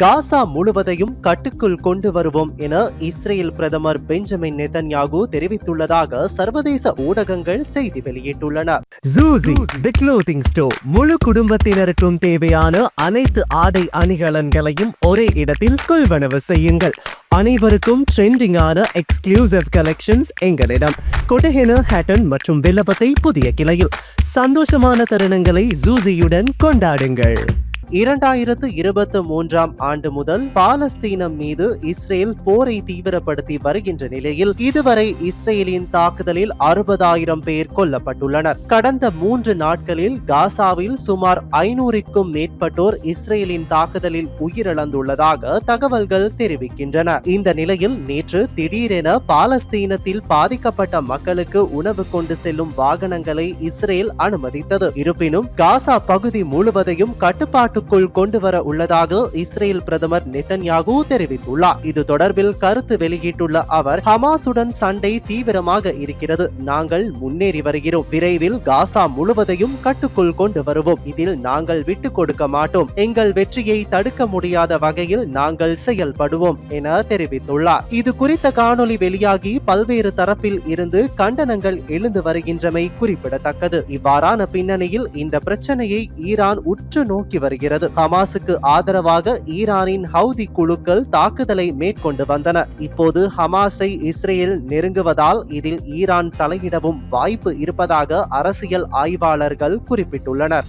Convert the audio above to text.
காசா முழுவதையும் கட்டுக்குள் கொண்டு வருவோம் என இஸ்ரேல் பிரதமர் பெஞ்சமின் நெதன்யாகு தெரிவித்துள்ளதாக சர்வதேச ஊடகங்கள் செய்தி வெளியிட்டுள்ளன. ஜூசி தி க்ளோத்திங் ஸ்டோர் முழு குடும்பத்தினருக்கும் தேவையான அனைத்து ஆடை அணிகலன்களையும் ஒரே இடத்தில் கொள்வனவு செய்யுங்கள். அனைவருக்கும் ட்ரெண்டிங்கான எக்ஸ்க்ளூசிவ் கலெக்ஷன்ஸ் எங்களிடம். கொட்டஹென ஹேட்டன் மற்றும் வில்லபத்தை புதிய கிளையில். சந்தோஷமான தருணங்களை ஜூசியுடன் கொண்டாடுங்கள். இரண்டாயிரத்து இருபத்தி மூன்றாம் ஆண்டு முதல் பாலஸ்தீனம் மீது இஸ்ரேல் போரை தீவிரப்படுத்தி வருகின்ற நிலையில் இதுவரை இஸ்ரேலின் தாக்குதலில் அறுபதாயிரம் பேர் கொல்லப்பட்டுள்ளனர். கடந்த மூன்று நாட்களில் காசாவில் சுமார் ஐநூறுக்கும் மேற்பட்டோர் இஸ்ரேலின் தாக்குதலில் உயிரிழந்துள்ளதாக தகவல்கள் தெரிவிக்கின்றன. இந்த நிலையில் நேற்று திடீரென பாலஸ்தீனத்தில் பாதிக்கப்பட்ட மக்களுக்கு உணவு கொண்டு செல்லும் வாகனங்களை இஸ்ரேல் அனுமதித்தது. இருப்பினும் காசா பகுதி முழுவதையும் கட்டுப்பாட்டு நாட்டுக்குள் கொண்டு வர உள்ளதாக இஸ்ரேல் பிரதமர் நெத்தன்யாகு தெரிவித்துள்ளார். இது தொடர்பில் கருத்து வெளியிட்டுள்ள அவர் ஹமாசுடன் சண்டை தீவிரமாக இருக்கிறது. நாங்கள் முன்னேறி வருகிறோம். விரைவில் காசா முழுவதையும் கட்டுக்குள் கொண்டு வருவோம். இதில் நாங்கள் விட்டுக் கொடுக்க மாட்டோம். எங்கள் வெற்றியை தடுக்க முடியாத வகையில் நாங்கள் செயல்படுவோம் என தெரிவித்துள்ளார். இது குறித்த காணொலி வெளியாகி பல்வேறு தரப்பில் இருந்து கண்டனங்கள் எழுந்து வருகின்றமை குறிப்பிடத்தக்கது. இவ்வாறான பின்னணியில் இந்த பிரச்சனையை ஈரான் உற்று நோக்கி வருகிறது. வருகிறது ஹமாஸுக்கு ஆதரவாக ஈரானின் ஹவுதி குழுக்கள் தாக்குதலை மேற்கொண்டு வந்தன. இப்போது ஹமாஸை இஸ்ரேல் நெருங்குவதால் இதில் ஈரான் தலையிடவும் வாய்ப்பு இருப்பதாக அரசியல் ஆய்வாளர்கள் குறிப்பிட்டுள்ளனர்.